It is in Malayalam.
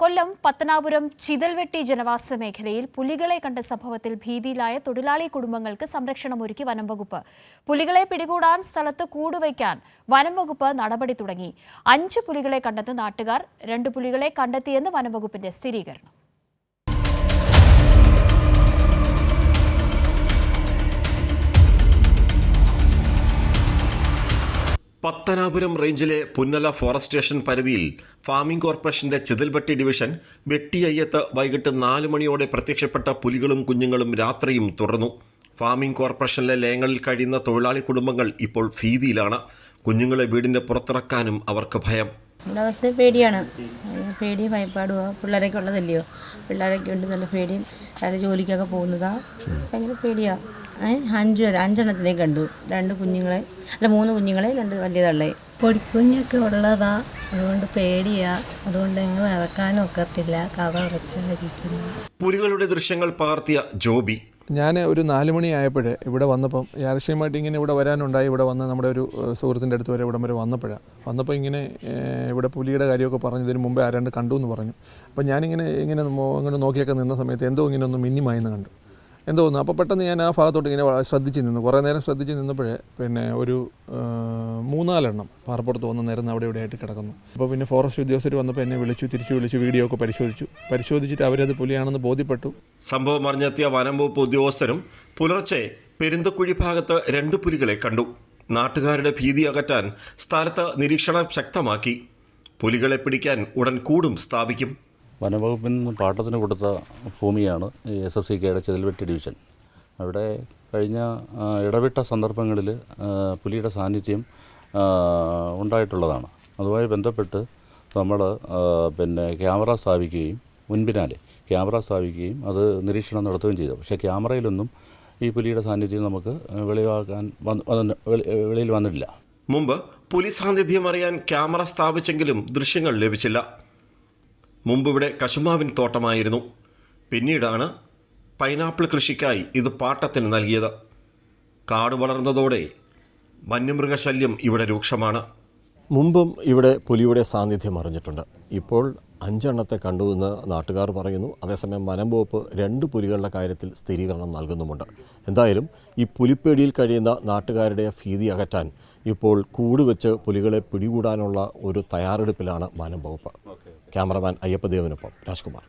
കൊല്ലം പത്തനാപുരം ചിതൽവെട്ടി ജനവാസ മേഖലയിൽ പുലികളെ കണ്ട സംഭവത്തിൽ ഭീതിയിലായ തൊഴിലാളി കുടുംബങ്ങൾക്ക് സംരക്ഷണമൊരുക്കി വനം വകുപ്പ്. പുലികളെ പിടികൂടാൻ സ്ഥലത്ത് കൂടുവയ്ക്കാൻ വനം വകുപ്പ് നടപടി തുടങ്ങി. അഞ്ച് പുലികളെ കണ്ടെന്ന് നാട്ടുകാർ രണ്ട് പുലികളെ കണ്ടെത്തിയെന്ന് വനം വകുപ്പിന്റെ സ്ഥിരീകരണം. പത്തനാപുരം റേഞ്ചിലെ പുന്നല ഫോറസ്റ്റ് സ്റ്റേഷൻ പരിധിയിൽ ഫാമിംഗ് കോർപ്പറേഷന്റെ ചിതൽവെട്ടി ഡിവിഷൻ വെട്ടിയയ്യത്ത് വൈകിട്ട് നാല് മണിയോടെ പ്രത്യക്ഷപ്പെട്ട പുലികളും കുഞ്ഞുങ്ങളും രാത്രിയും തുടർന്നു. ഫാമിംഗ് കോർപ്പറേഷനിലെ ലയങ്ങളിൽ കഴിയുന്ന തൊഴിലാളി കുടുംബങ്ങൾ ഇപ്പോൾ ഭീതിയിലാണ്. കുഞ്ഞുങ്ങളെ വീടിന്റെ പുറത്തിറക്കാനും അവർക്ക് ഭയം. നമ്മുടെ അവസ്ഥ പേടിയാണ്. പേടി ഭയപ്പാടുക പിള്ളേരൊക്കെ ഉള്ളതല്ലയോ? പിള്ളേരൊക്കെ ഉണ്ട് നല്ല പേടിയും. ജോലിക്കൊക്കെ പോകുന്നതാ. ഭയങ്കര പേടിയാ. ഏഹ് അഞ്ച് പേര് അഞ്ചെണ്ണത്തിനെ കണ്ടു. രണ്ട് കുഞ്ഞുങ്ങളെ അല്ല മൂന്ന് കുഞ്ഞുങ്ങളെ രണ്ട് വലിയ തള്ളേ. പൊടിക്കുഞ്ഞൊക്കെ ഉള്ളതാ. അതുകൊണ്ട് പേടിയാ. അതുകൊണ്ട് എങ്ങും ഇറക്കാനും ഒക്കത്തില്ല. കഥ അടച്ചിരിക്കുന്നു പുലികളുടെ ദൃശ്യങ്ങൾ പകർത്തിയ ജോബി. ഞാൻ ഒരു നാല് മണിയായപ്പോൾ ഇവിടെ വന്നപ്പം യാദൃശ്യമായിട്ട് ഇങ്ങനെ ഇവിടെ വരാനുണ്ടായി. ഇവിടെ വന്ന് നമ്മുടെ ഒരു സുഹൃത്തിന്റെ അടുത്ത് വരെ ഇവിടം വരെ വന്നപ്പോഴാണ് വന്നപ്പോൾ ഇങ്ങനെ ഇവിടെ പുലിയുടെ കാര്യമൊക്കെ പറഞ്ഞു. ഇതിന് മുമ്പേ ആരാണ്ട് കണ്ടു എന്ന് പറഞ്ഞു. അപ്പോൾ ഞാനിങ്ങനെ ഇങ്ങനെ ഇങ്ങനെ നോക്കിയൊക്കെ നിന്ന സമയത്ത് എന്തോ ഇങ്ങനെ ഒന്ന് മിന്നിമായെന്ന് കണ്ടു. എന്തോ ഒന്ന് അപ്പോൾ പെട്ടെന്ന് ഞാൻ ആ ഭാഗത്തോട്ട് ഇങ്ങനെ ശ്രദ്ധിച്ച് നിന്നു. കുറേ നേരം ശ്രദ്ധിച്ച് നിന്നപ്പോഴേ പിന്നെ ഒരു മൂന്നാലെണ്ണം പാറപ്പുറത്ത് വന്ന് നേരം അവിടെ ഇവിടെ ആയിട്ട് കിടക്കുന്നു. അപ്പോൾ പിന്നെ ഫോറസ്റ്റ് ഉദ്യോഗസ്ഥർ വന്നപ്പോൾ എന്നെ വിളിച്ചു തിരിച്ചു വിളിച്ചു വീഡിയോ ഒക്കെ പരിശോധിച്ചു. പരിശോധിച്ചിട്ട് അവരത് പുലിയാണെന്ന് ബോധ്യപ്പെട്ടു. സംഭവം അറിഞ്ഞെത്തിയ വനം വകുപ്പ് ഉദ്യോഗസ്ഥരും പുലർച്ചെ പെരുന്തക്കുഴി ഭാഗത്ത് രണ്ട് പുലികളെ കണ്ടു. നാട്ടുകാരുടെ ഭീതി അകറ്റാൻ സ്ഥലത്ത് നിരീക്ഷണം ശക്തമാക്കി. പുലികളെ പിടിക്കാൻ ഉടൻ കൂടും സ്ഥാപിക്കും. വനവകുപ്പിൽ നിന്ന് പാട്ടത്തിന് കൊടുത്ത ഭൂമിയാണ് എസ് എസ് സി കെയുടെ ചെതിൽവെട്ടി ഡിവിഷൻ. അവിടെ കഴിഞ്ഞ ഇടവിട്ട സന്ദർഭങ്ങളിൽ പുലിയുടെ സാന്നിധ്യം ഉണ്ടായിട്ടുള്ളതാണ്. അതുമായി ബന്ധപ്പെട്ട് നമ്മൾ പിന്നെ ക്യാമറ സ്ഥാപിക്കുകയും മുൻപിനാലെ ക്യാമറ സ്ഥാപിക്കുകയും അത് നിരീക്ഷണം നടത്തുകയും ചെയ്തു. പക്ഷേ ക്യാമറയിലൊന്നും ഈ പുലിയുടെ സാന്നിധ്യം നമുക്ക് വെളിവാക്കാൻ വെളിയിൽ വന്നിട്ടില്ല. മുമ്പ് പുലി സാന്നിധ്യം അറിയാൻ ക്യാമറ സ്ഥാപിച്ചെങ്കിലും ദൃശ്യങ്ങൾ ലഭിച്ചില്ല. മുമ്പ് ഇവിടെ കശുമാവിൻ തോട്ടമായിരുന്നു. പിന്നീടാണ് പൈനാപ്പിൾ കൃഷിക്കായി ഇത് പാട്ടത്തിന് നൽകിയത്. കാട് വളർന്നതോടെ വന്യമൃഗശല്യം ഇവിടെ രൂക്ഷമാണ്. മുമ്പും ഇവിടെ പുലിയുടെ സാന്നിധ്യം അറിഞ്ഞിട്ടുണ്ട്. ഇപ്പോൾ അഞ്ചെണ്ണത്തെ കണ്ടുവെന്ന് നാട്ടുകാർ പറയുന്നു. അതേസമയം വനംവകുപ്പ് രണ്ട് പുലികളുടെ കാര്യത്തിൽ സ്ഥിരീകരണം നൽകുന്നുമുണ്ട്. എന്തായാലും ഈ പുലിപ്പേടിയിൽ കഴിയുന്ന നാട്ടുകാരുടെ ഭീതി അകറ്റാൻ ഇപ്പോൾ കൂടുവെച്ച് പുലികളെ പിടികൂടാനുള്ള ഒരു തയ്യാറെടുപ്പിലാണ് വനം വകുപ്പ്. ക്യാമറമാൻ അയ്യപ്പദേവനൊപ്പം രാജ്കുമാർ